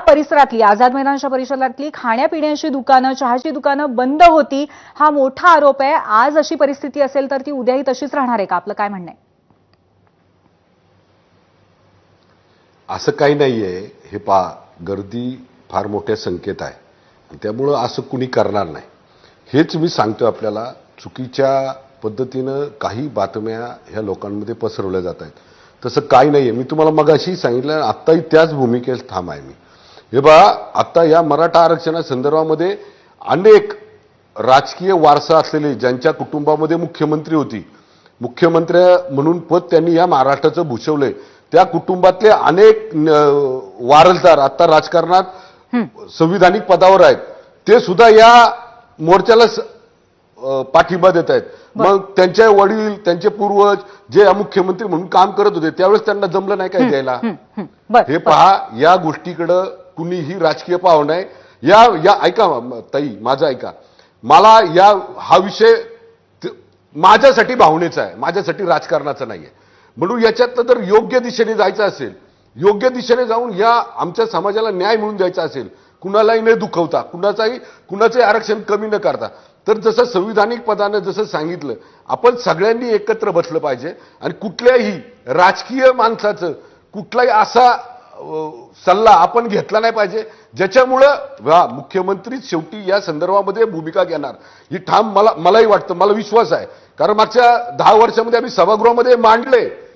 परिसरातली आझाद मैदानच्या परिसरातली खाण्यापिण्याची दुकानं चहाची दुकानं बंद होती हा मोठा आरोप आहे. आज अशी परिस्थिती असेल तर ती उद्याही तशीच राहणार आहे का? आपलं काय म्हणणं आहे? असं काही नाहीये. हे पा गर्दी फार मोठ्या संख्येत आहे. त्यामुळं असं कुणी करणार नाही. हेच मी सांगतो आपल्याला. चुकीच्या पद्धतीनं काही बातम्या ह्या लोकांमध्ये पसरवल्या जात आहेत. तसं काही नाहीये. मी तुम्हाला मगाशी सांगितलं आत्ताही त्याच भूमिकेत थांब आहे मी. हे बा आता या मराठा आरक्षणा संदर्भामध्ये अनेक राजकीय वारसा असलेले ज्यांच्या कुटुंबामध्ये मुख्यमंत्री होती मुख्यमंत्री म्हणून पद त्यांनी या महाराष्ट्राचं भूषवलंय. त्या कुटुंबातले अनेक वारसदार आता राजकारणात संविधानिक पदावर आहेत. ते सुद्धा या मोर्चाला पाठिंबा देत आहेत. मग त्यांचे वडील त्यांचे पूर्वज जे या मुख्यमंत्री म्हणून काम करत होते त्यावेळेस त्यांना जमलं नाही काय द्यायला? हे पहा या गोष्टीकडं कुणीही राजकीय पाहू नये. या या ऐका ताई माझं ऐका. मला या हा विषय माझ्यासाठी भावनेचा आहे. माझ्यासाठी राजकारणाचा नाही आहे म्हणून याच्यात जर योग्य दिशेने जायचं असेल योग्य दिशेने जाऊन या आमच्या समाजाला न्याय मिळून द्यायचा असेल कुणालाही न दुखवता कुणाचाही कुणाचंही आरक्षण कमी न करता तर जसं संविधानिक पदानं जसं सांगितलं आपण सगळ्यांनी एकत्र बसलं पाहिजे आणि कुठल्याही राजकीय माणसाचं कुठलाही असा सल्ला आपण घेतला नाही पाहिजे. ज्याच्यामुळं वा मुख्यमंत्रीच शेवटी या संदर्भामध्ये भूमिका घेणार. ही ठाम मला मलाही वाटतं मला विश्वास आहे. कारण मागच्या दहा वर्षामध्ये आम्ही सभागृहामध्ये मांडले.